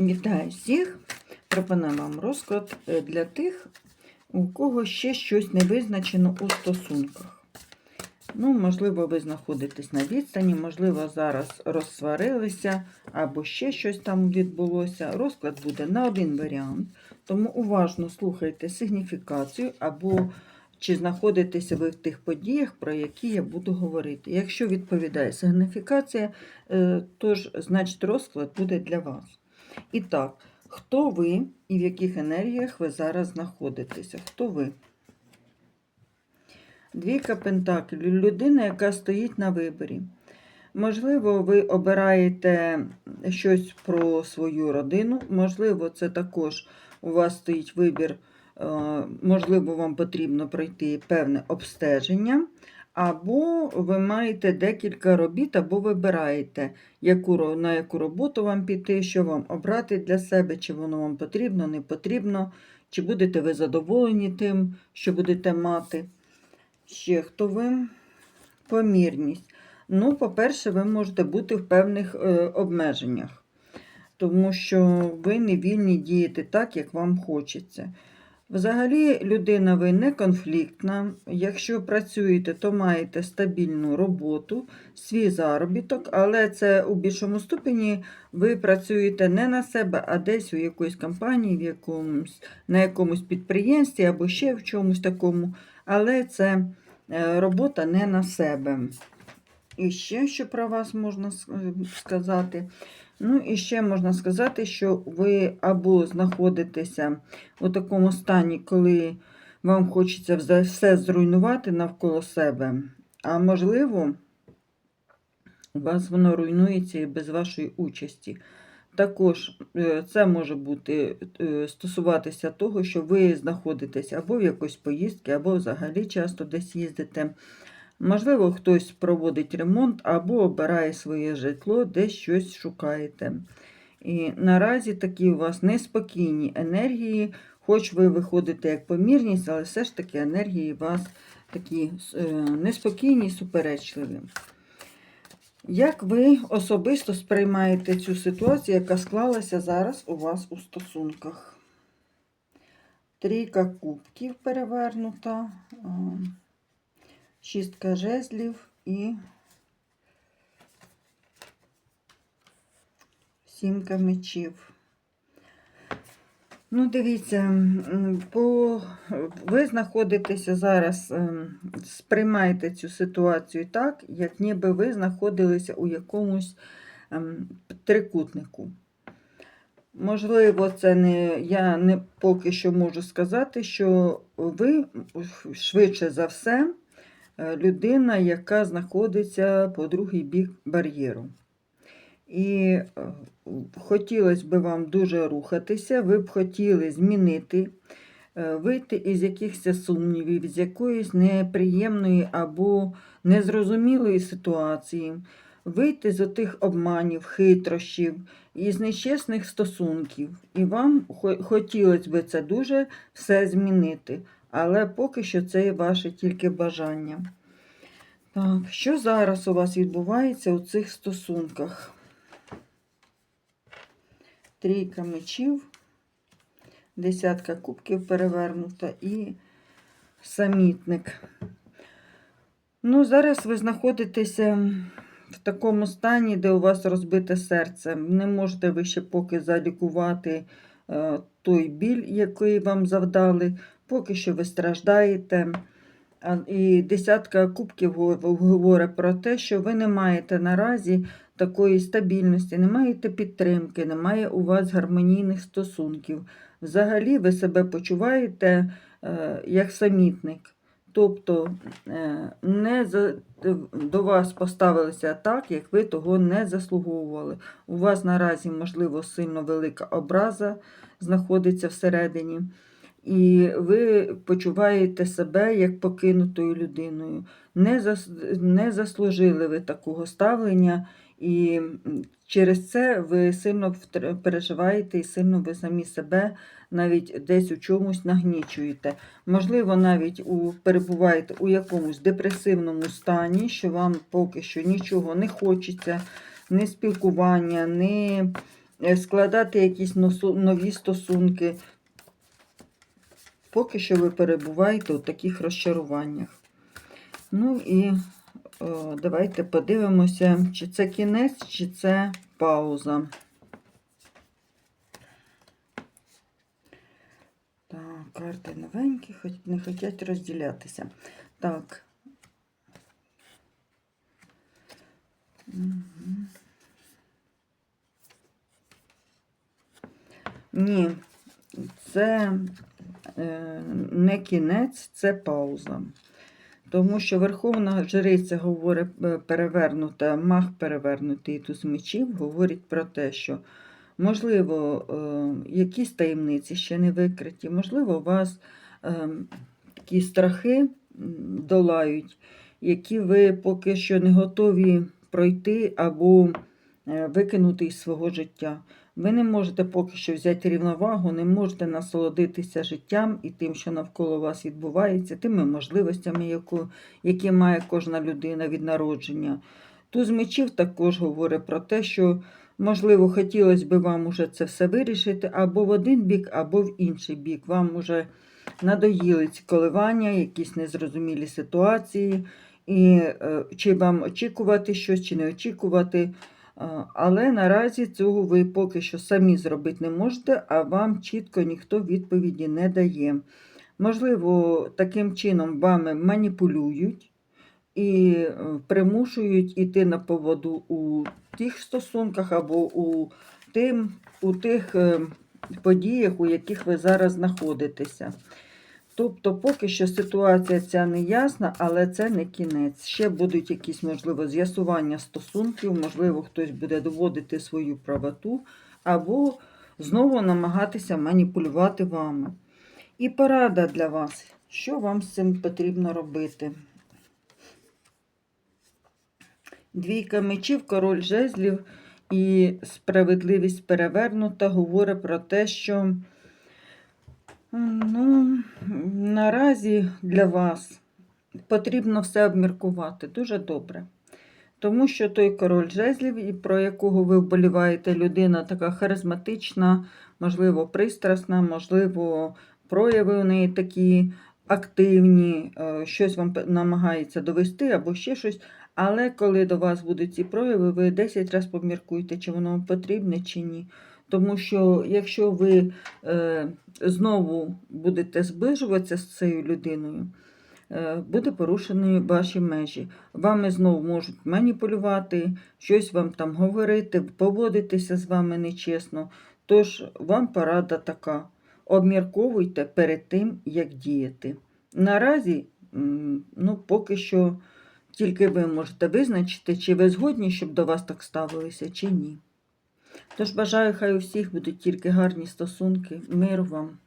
Вітаю всіх! Пропоную вам розклад е, для тих, у кого ще щось не визначено у стосунках. Ну, можливо, ви знаходитесь на відстані, можливо, зараз розсварилися, або ще щось там відбулося. Розклад буде на один варіант, тому уважно слухайте сигніфікацію, або чи знаходитеся ви в тих подіях, про які я буду говорити. Якщо відповідає сигніфікація, е, тож, значить, розклад буде для вас. І так, хто ви і в яких енергіях ви зараз знаходитеся? Хто ви? Двійка Пентаклів. Людина, яка стоїть на виборі. Можливо, ви обираєте щось про свою родину. Можливо, це також у вас стоїть вибір. е, Можливо, вам потрібно пройти певне обстеження. Або ви маєте декілька робіт, або вибираєте, яку, на яку роботу вам піти, що вам обрати для себе, чи воно вам потрібно, не потрібно, чи будете ви задоволені тим, що будете мати. Ще хто ви? Помірність. Ну, по-перше, ви можете бути в певних е, обмеженнях, тому що ви не вільні діяти так, як вам хочеться. Взагалі, людина ви не конфліктна. Якщо працюєте, то маєте стабільну роботу, свій заробіток, але це у більшому ступені ви працюєте не на себе, а десь у якоїсь компанії, в якомусь, на якомусь підприємстві або ще в чомусь такому. Але це е, робота не на себе. І ще що про вас можна е, сказати. Ну, і ще можна сказати, що ви або знаходитеся у такому стані, коли вам хочеться все зруйнувати навколо себе, а можливо, у вас воно руйнується і без вашої участі. Також е, це може бути е, стосуватися того, що ви знаходитесь або в якоїсь поїздці, або взагалі часто десь їздите. Можливо, хтось проводить ремонт або обирає своє житло, десь щось шукаєте. І наразі такі у вас неспокійні енергії, хоч ви виходите як помірність, але все ж таки енергії у вас такі е, неспокійні, суперечливі. Як ви особисто сприймаєте цю ситуацію, яка склалася зараз у вас у стосунках? Трійка кубків перевернута, а, шістка жезлів і сімка мечів. Ну, дивіться, по... ви знаходитеся зараз, ем, сприймаєте цю ситуацію так, як ніби ви знаходилися у якомусь ем, трикутнику. Можливо, це не я не поки що можу сказати, що ви швидше за все людина, яка знаходиться по другий бік бар'єру. І е, хотілося б вам дуже рухатися, ви б хотіли змінити, е, вийти із якихось сумнівів, з якоїсь неприємної або незрозумілої ситуації, вийти з отих обманів, хитрощів, із нечесних стосунків. І вам хотілося б це дуже все змінити. Але поки що це ваше тільки бажання. Так, що зараз у вас відбувається у цих стосунках? Трійка мечів, десятка кубків перевернута і самітник. Ну, зараз ви знаходитеся в такому стані, де у вас розбите серце. Не можете ви ще поки залікувати той біль, який вам завдали, поки що ви страждаєте. І десятка кубків го- говорить про те, що ви не маєте наразі такої стабільності, не маєте підтримки, немає у вас гармонійних стосунків. Взагалі ви себе почуваєте е, як самітник. Тобто е, не за, до вас поставилися так, як ви того не заслуговували. У вас наразі, можливо, сильно велика образа знаходиться всередині. І ви почуваєте себе як покинутою людиною. Не, зас, не заслужили ви такого ставлення, і через це ви сильно переживаєте і сильно ви самі себе навіть десь у чомусь нагнічуєте. Можливо, навіть у, перебуваєте у якомусь депресивному стані, що вам поки що нічого не хочеться, ні спілкування, ні е, складати якісь нові стосунки. Поки що ви перебуваєте у таких розчаруваннях. Ну і о, давайте подивимося, чи це кінець, чи це пауза. Так, карти новенькі, не хочуть розділятися. Так. Мгм. Ні, це е, не кінець, це пауза. Тому що Верховна Жриця говорить е, перевернута, мах перевернутий туз мечів говорить про те, що можливо е, якісь таємниці ще не викриті, можливо, вас е, такі страхи долають, які ви поки що не готові пройти або е, викинути із свого життя. Ви не можете поки що взяти рівновагу, не можете насолодитися життям і тим, що навколо вас відбувається, тими можливостями, які має кожна людина від народження. Туз мечів також говорить про те, що, можливо, хотілося б вам уже це все вирішити або в один бік, або в інший бік. Вам уже надоїли ці коливання, якісь незрозумілі ситуації, і е, чи вам очікувати щось, чи не очікувати. Але наразі цього ви поки що самі зробити не можете, а вам чітко ніхто відповіді не дає. Можливо, таким чином вами маніпулюють і е, примушують іти на поводу у тих стосунках або у, тим, у тих е, подіях, у яких ви зараз знаходитеся. Тобто, поки що ситуація ця не ясна, але це не кінець. Ще будуть якісь, можливо, з'ясування стосунків, можливо, хтось буде доводити свою правоту, або знову намагатися маніпулювати вами. І порада для вас, що вам з цим потрібно робити. Двійка мечів, король жезлів і справедливість перевернута говорить про те, що ну, наразі для вас потрібно все обміркувати дуже добре. Тому що той король жезлів, про якого ви вболіваєте, людина така харизматична, можливо, пристрасна, можливо, прояви у неї такі активні, е, щось вам намагається довести або ще щось. Але коли до вас будуть ці прояви, ви 10 разів поміркуйте, чи воно вам потрібне, чи ні. Тому що якщо ви е, знову будете зближуватися з цією людиною, е, буде порушені ваші межі. Вами знову можуть маніпулювати, щось вам там говорити, поводитися з вами нечесно. Тож вам порада така: обмірковуйте перед тим, як діяти. Наразі, ну, поки що тільки ви можете визначити, чи ви згодні, щоб до вас так ставилися, чи ні. Тож бажаю, хай у всіх будуть тільки гарні стосунки. Миру вам.